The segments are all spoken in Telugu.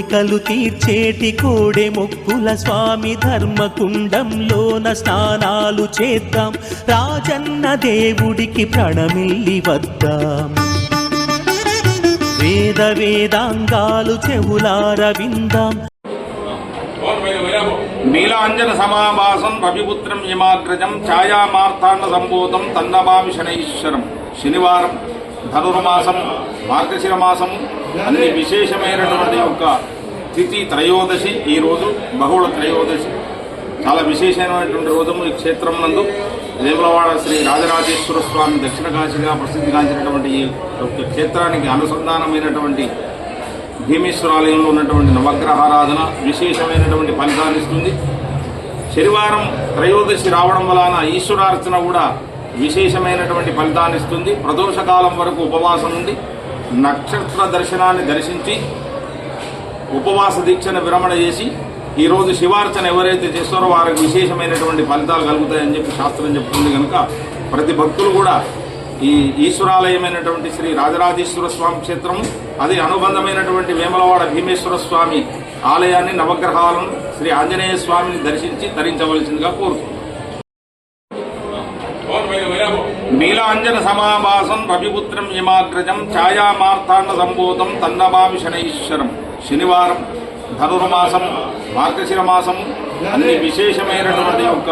కోరికలు తీర్చేటి కోడే మొక్కుల స్వామి ధర్మకుండంలోన స్నానాలు చేద్దాం. రాజన్న దేవుడికి ప్రణమిల్లి వద్దాం. వేద వేదాంగాలు చెవులార విందాం. నీలాంజన సమాభాసం రవిపుత్రం యమాగ్రజం ఛాయామార్తాండ సంబోధం తన్నమామి శనైశ్వరం. శనివారం ధనుర్మాసం మార్గశిర మాసం అన్ని విశేషమైనటువంటి యొక్క తిథి త్రయోదశి ఈ రోజు బహుళ త్రయోదశి. చాలా విశేషమైనటువంటి రోజము ఈ క్షేత్రం నందు. వేములవాడ శ్రీ రాజరాజేశ్వర స్వామి దక్షిణ కాశీగా ప్రసిద్ధిగాంచినటువంటి ఈ యొక్క క్షేత్రానికి అనుసంధానమైనటువంటి భీమేశ్వరాలయంలో ఉన్నటువంటి నవగ్రహారాధన విశేషమైనటువంటి ఫలితాన్ని ఇస్తుంది. శనివారం త్రయోదశి రావడం వలన ఈశ్వరార్చన కూడా విశేషమైనటువంటి ఫలితాన్ని ఇస్తుంది. ప్రదోషకాలం వరకు ఉపవాసం ఉండి నక్షత్ర దర్శనాన్ని దర్శించి ఉపవాస దీక్షను విరమణ చేసి ఈరోజు శివార్చన ఎవరైతే చేస్తారో వారికి విశేషమైనటువంటి ఫలితాలు కలుగుతాయని చెప్పి శాస్త్రం చెప్తుంది కనుక ప్రతి భక్తులు కూడా ఈ ఈశ్వరాలయమైనటువంటి శ్రీ రాజరాజేశ్వర స్వామి క్షేత్రము అది అనుబంధమైనటువంటి వేమలవాడ భీమేశ్వర స్వామి ఆలయాన్ని నవగ్రహాలను శ్రీ ఆంజనేయ స్వామిని దర్శించి తరించవలసిందిగా కోరుతుంది నీలాంజన సమాభాసం రవిపుత్రం యమాగ్రజం ఛాయామార్తాండ సంబోధం తన్నమామి శనైశ్వరం. శనివారం ధనుర్మాసం మార్గశిర మాసం అన్ని విశేషమైనటువంటి యొక్క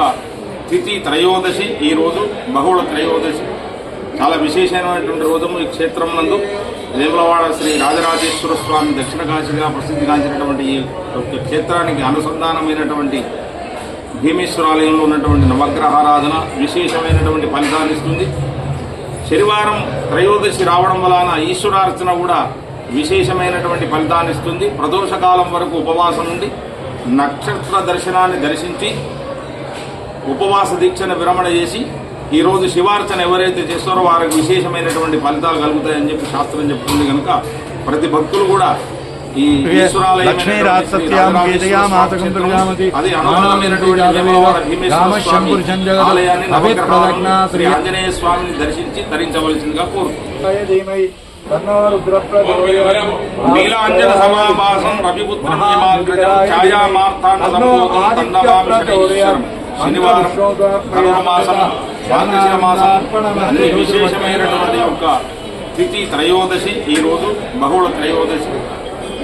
తిథి త్రయోదశి. ఈ రోజు బహుళ త్రయోదశి. చాలా విశేషమైనటువంటి రోజు ఈ క్షేత్రం నందు. వేములవాడ శ్రీ రాజరాజేశ్వర స్వామి దక్షిణ కాశీగా ప్రసిద్ధిగాంచినటువంటి ఈ యొక్క క్షేత్రానికి అనుసంధానమైనటువంటి భీమేశ్వరాలయంలో ఉన్నటువంటి నవగ్రహారాధన విశేషమైనటువంటి ఫలితాన్ని ఇస్తుంది. శనివారం త్రయోదశి రావడం వలన ఈశ్వరార్చన కూడా విశేషమైనటువంటి ఫలితాన్ని ఇస్తుంది. ప్రదోషకాలం వరకు ఉపవాసం ఉండి నక్షత్ర దర్శనాన్ని దర్శించి ఉపవాస దీక్షను విరమణ చేసి ఈరోజు శివార్చన ఎవరైతే చేస్తారో వారికి విశేషమైనటువంటి ఫలితాలు కలుగుతాయని చెప్పి శాస్త్రం చెప్తుంది కనుక ప్రతి భక్తులు కూడా ఈ లక్ష్మీ రాజసత్యాం గీతయామాతకం నవగ్రహాలను శ్రీ ఆంజనేయ స్వామిని దర్శించి నీలాంజన సమాభాసం రవిపుత్రం శనివారం ధనుర్మాసం మార్గశిర మాసం అన్ని విశేషమైనటువంటి యొక్క తిథి త్రయోదశి ఈ రోజు బహుళ త్రయోదశి.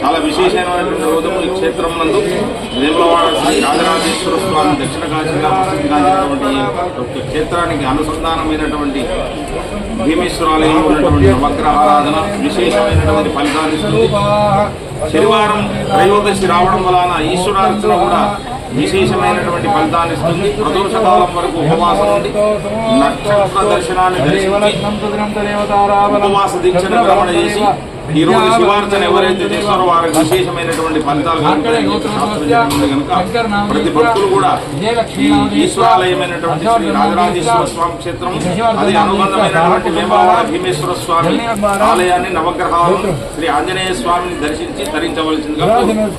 చాలా విశేషమైనటువంటి రోజము ఈ క్షేత్రం నందు. వేములవాడ శ్రీ రాజరాజేశ్వర స్వామి దక్షిణ కాశీగా ప్రసిద్ధిగాంచినటువంటి ఈ యొక్క క్షేత్రానికి అనుసంధానమైనటువంటి భీమేశ్వరాలయంలో ఉన్నటువంటి నవగ్రహారాధన విశేషమైనటువంటి ఫలితాన్ని ఇస్తుంది. శనివారం త్రయోదశి రావడం వలన ఈశ్వరార్చన కూడా విశేషమైనటువంటి ఫలితాన్ని ఇస్తుంది. ప్రదోషకాలం వరకు ఉపవాసం ఉండి నక్షత్ర దర్శనాన్ని ఉపవాస దీక్షను విరమణ చేసి ఈ రోజు శివార్చన ఎవరైతే చేస్తారో వారికి విశేషమైనటువంటి ఫలితాలు కలుగుతాయని చెప్పి శాస్త్రం చెప్తుంది కనుక ప్రతి భక్తులు కూడా ఈ ఈశ్వరాలయమైనటువంటి శ్రీ రాజరాజేశ్వర స్వామి క్షేత్రం అది అనుబంధమైనటువంటి వేమవాడ భీమేశ్వర స్వామి ఆలయాన్ని నవగ్రహాలను శ్రీ ఆంజనేయ స్వామిని దర్శించి తరించవలసిందిగా కోరుతున్నాను.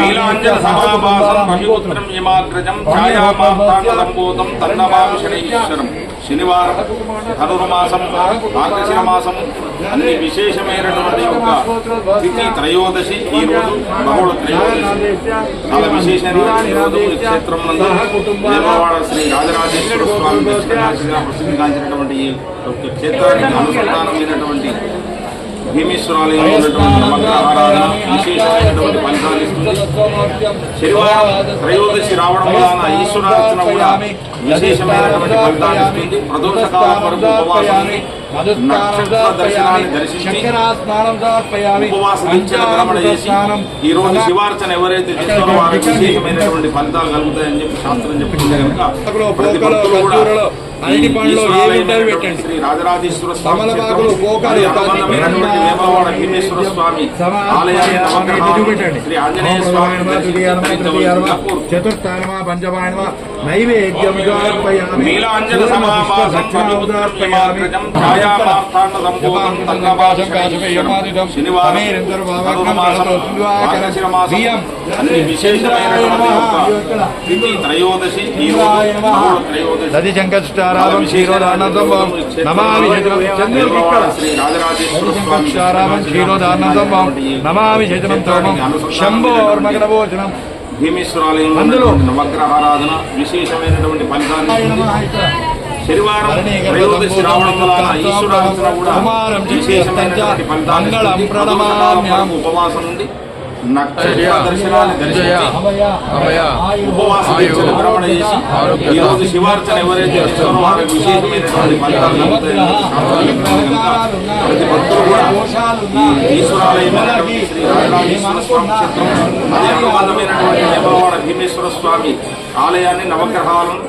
నీలాంజన సమాభాసం రవిపుత్రం యమాగ్రజం ఛాయామార్తాండ సంబోధం తన్నమామి శనైశ్వరం శనివారం ధనుర్మాసం మార్గశిర మాసం అన్ని విశేషమైనటువంటి యొక్క తిథి త్రయోదశి ఈ రోజు బహుళ త్రయోదశి. చాలా విశేషమైనటువంటి రోజు క్షేత్రం నందు వేమవాడ శ్రీ రాజరాజేశ్వర స్వామి దక్షిణ కాశీగా ప్రసిద్ధిగాంచినటువంటి ఈ యొక్క క్షేత్రానికి అనుసంధానమైనటువంటి భీమేశ్వరాలయంలో ఉన్నటువంటి ఆరాధన విశేషమైనటువంటి శనివారం త్రయోదశి రావడం వలన ఈశ్వరార్చన కూడా విశేషమైనటువంటి ఫలితాన్ని ఇస్తుంది. ప్రదోషకాలం వరకు ఉపవాసాన్ని నక్షత్ర దర్శనాన్ని దర్శించి ఉపవాస దీక్షను విరమణ చేసి ఈ రోజు శివార్చన ఎవరైతే చేస్తారో వారికి విశేషమైనటువంటి ఫలితాలు కలుగుతాయని చెప్పి శాస్త్రం చెప్పింది కనుక ప్రతి భక్తులు కూడా ఈ ఈశ్వరాలయమైనటువంటి శ్రీ రాజరాజేశ్వర స్వామి వేమవాడ భీమేశ్వర స్వామి ఆలయాన్ని శ్రీ ఆంజనేయ. చతుర్థానమా పంచమానమా దది శంకరామం క్షీరోదానందం నమామి క్షారామం క్షీరోదానందం నమామి చైతనం తోమం శంభోర్మగడభోజనం భీమేశ్వరాలయం అందులో నవగ్రహారాధన విశేషమైనటువంటి ఫలితాన్ని శనివారం త్రయోదశి రావడం వలన ఈశ్వరార్చన కూడా కుమారం విశేషమైనటువంటి ఫలితాన్ని. ఉపవాసం నుండి నక్షత్ర దర్శనాన్ని దర్శించి అభయ ఉపవాస దీక్షను విరమణ చేసి ఈ రోజు శివార్చన ఎవరైతే చేస్తారో వారికి విశేషమైనటువంటి ఫలితాలు భక్తులు కూడా ఈశ్వరాలయమైనటువంటి స్వామి క్షేత్రం అదే అనుబంధమైనటువంటి భీమేశ్వర స్వామి ఆలయాన్ని నవగ్రహాలను